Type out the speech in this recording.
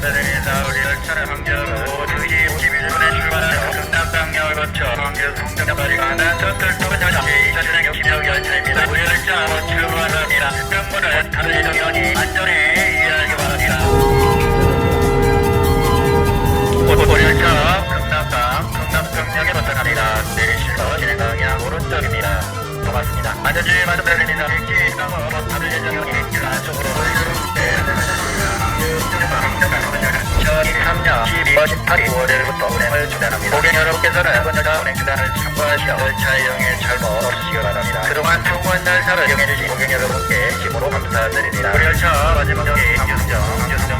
말씀드립니다. 우리 열차는 항저로 주의 51분에 출발하여 경남강역을 거쳐 광주 송정까지 가는 저틀 열차 제2차선의 기명 열차입니다. 우리 열차 출발합니다. 특별문을 다른 정연이 안전히 이해하기 바랍니다. 우리 열차 경남강 경남강역에 도착합니다. 내리실로 진행 방향 오른쪽입니다. 고맙습니다. 안전주의 말씀드립니다. 일기 강으로 다른 예정역 3년 12월 18일 5월부터 운행을 중단합니다. 고객 여러분께서는 이번 열차 운행 중단을 참고하시어 열차 이용에 잘못 없으시기 바랍니다. 그동안 통관 날짜를 이용해주신 고객 여러분께 심으로 감사드립니다. 우리 열차 마지막 역이 강주승정, 강주승정